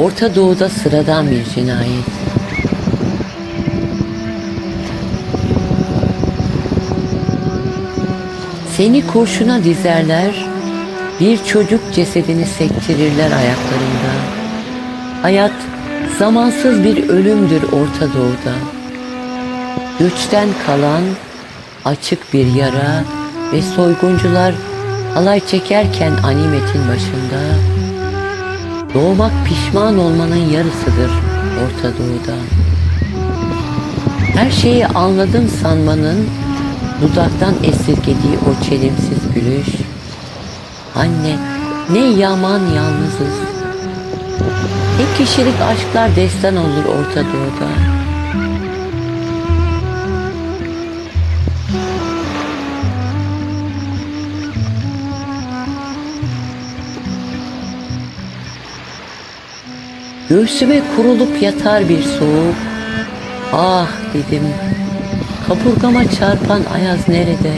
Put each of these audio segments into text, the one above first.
Orta Doğu'da sıradan bir cinayet. Seni kurşuna dizerler, bir çocuk cesedini sektirirler ayaklarında. Hayat zamansız bir ölümdür Orta Doğu'da. Güçten kalan açık bir yara ve soyguncular halay çekerken animetin başında doğmak pişman olmanın yarısıdır Orta Doğu'da. Her şeyi anladım sanmanın dudaktan esirgediği o çelimsiz gülüş. Anne ne yaman yalnızız. Tek kişilik aşklar destan olur Orta Doğu'da. Göğsüme kurulup yatar bir soğuk. Ah dedim. Kaburgama çarpan ayaz nerede?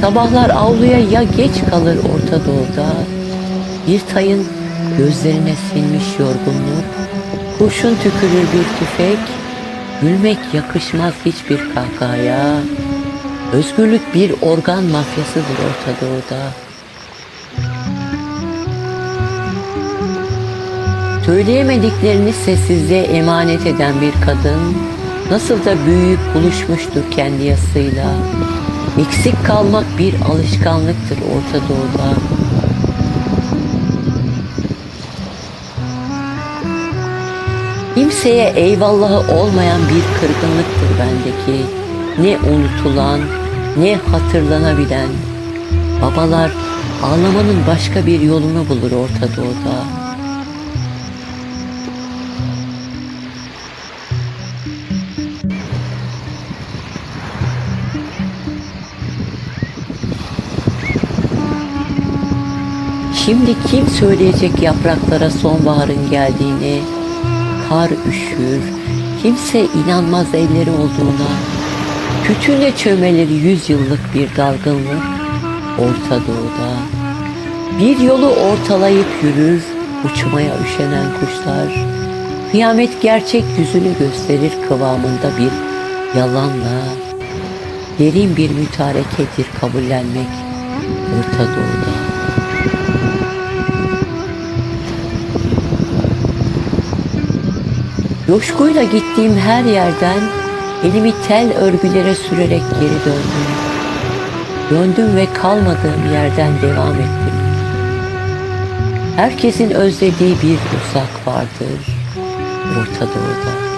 Sabahlar avluya ya geç kalır Orta Doğu'da. Bir tayın gözlerine sinmiş yorgunluk. Kurşun tükürür bir tüfek. Gülmek yakışmaz hiçbir kahkahaya. Özgürlük bir organ mafyasıdır Orta Doğu'da. Söyleyemediklerini sessizliğe emanet eden bir kadın nasıl da büyüyüp buluşmuştur kendi yasıyla. Eksik kalmak bir alışkanlıktır Orta Doğu'da. Kimseye eyvallahı olmayan bir kırgınlıktır bendeki. Ne unutulan, ne hatırlanabilen. Babalar ağlamanın başka bir yolunu bulur Orta Doğu'da. Şimdi kim söyleyecek yapraklara sonbaharın geldiğini? Kar üşür, kimse inanmaz elleri olduğuna. Kütüğüne çömeleri yüz yıllık bir dalgınlık Orta Doğu'da. Bir yolu ortalayıp yürür uçmaya üşenen kuşlar. Kıyamet gerçek yüzünü gösterir kıvamında bir yalanla. Derin bir mütarekedir kabullenmek Orta Doğu'da. Coşkuyla gittiğim her yerden elimi tel örgülere sürerek geri döndüm. Döndüm ve kalmadığım yerden devam ettim. Herkesin özlediği bir uzak vardır Orta Doğu'da.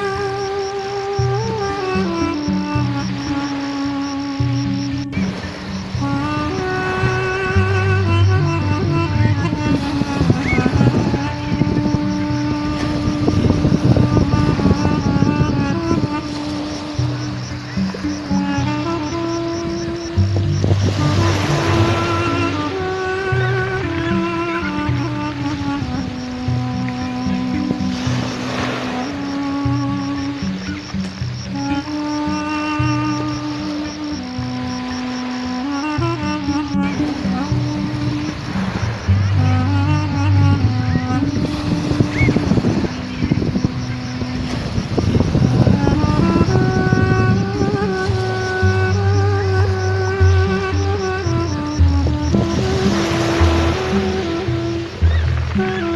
Mm-hmm.